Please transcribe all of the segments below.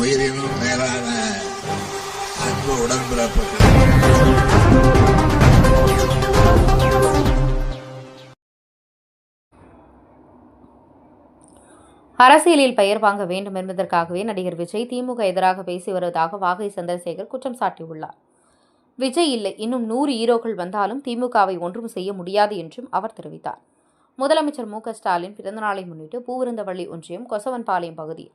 உயிரினும் மேலான அன்பு உடன்பிறப்பு அரசியலில் பெயர் வாங்க வேண்டும் என்பதற்காகவே நடிகர் விஜய் திமுக எதிராக பேசி வருவதாக வாகை சந்திரசேகர் குற்றம் சாட்டியுள்ளார். விஜய் இல்லை இன்னும் நூறு ஹீரோக்கள் வந்தாலும் திமுகவை ஒன்றும் செய்ய முடியாது என்றும் அவர் தெரிவித்தார். முதலமைச்சர் மு க ஸ்டாலின் பிறந்தநாளை முன்னிட்டு பூவிருந்தவள்ளி ஒன்றியம் கொசவன்பாளையம் பகுதியில்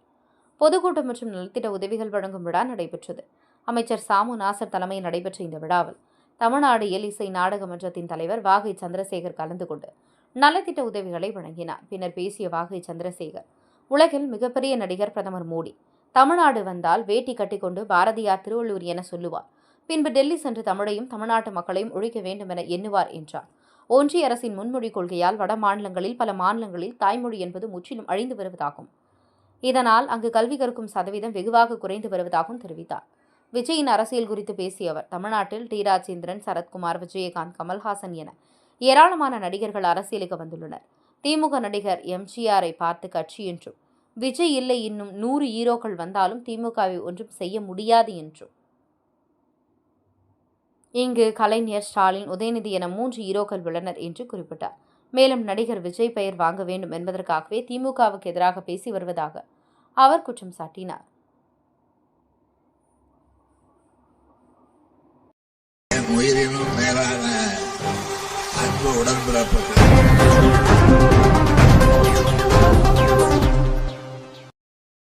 பொதுக்கூட்டம் மற்றும் நலத்திட்ட உதவிகள் வழங்கும் விழா நடைபெற்றது. அமைச்சர் சாமு நாசர் தலைமையில் நடைபெற்ற இந்த விழாவில் தமிழ்நாடு எல் இசை நாடக மன்றத்தின் தலைவர் வாகை சந்திரசேகர் கலந்து கொண்டு நலத்திட்ட உதவிகளை வழங்கினார். பின்னர் பேசிய வாகை சந்திரசேகர் உலகில் மிகப்பெரிய நடிகர் பிரதமர் மோடி. தமிழ்நாடு வந்தால் வேட்டி கட்டிக்கொண்டு பாரதியார் திருவள்ளூர் என சொல்லுவார். பின்பு டெல்லி சென்று தமிழையும் தமிழ்நாட்டு மக்களையும் ஒழிக்க வேண்டும் என எண்ணுவார் என்றார். ஒன்றிய அரசின் முன்மொழி கொள்கையால் வட மாநிலங்களில் பல மாநிலங்களில் தாய்மொழி என்பது முற்றிலும் அழிந்து வருவதாகும். இதனால் அங்கு கல்வி கற்கும் சதவீதம் வெகுவாக குறைந்து வருவதாகவும் தெரிவித்தார். விஜயின் அரசியல் குறித்து பேசிய அவர் தமிழ்நாட்டில் டி. ராஜேந்திரன் சரத்குமார் விஜயகாந்த் கமல்ஹாசன் என ஏராளமான நடிகர்கள் அரசியலுக்கு வந்துள்ளனர். திமுக நடிகர் எம்ஜிஆரை பார்த்து கட்சி என்றும் விஜய் இல்லை இன்னும் நூறு ஹீரோக்கள் வந்தாலும் திமுகவை ஒன்றும் செய்ய முடியாது என்றும். இங்கு கலைஞர் ஸ்டாலின் உதயநிதி என மூன்று ஹீரோக்கள் உள்ளனர் என்று குறிப்பிட்டார். மேலும் நடிகர் விஜய் பெயர் வாங்க வேண்டும் என்பதற்காகவே திமுகவுக்கு எதிராக பேசி வருவதாக அவர் குற்றம் சாட்டினார். உயிரினும் மேலான அன்பு உடன்பிறப்புகள்.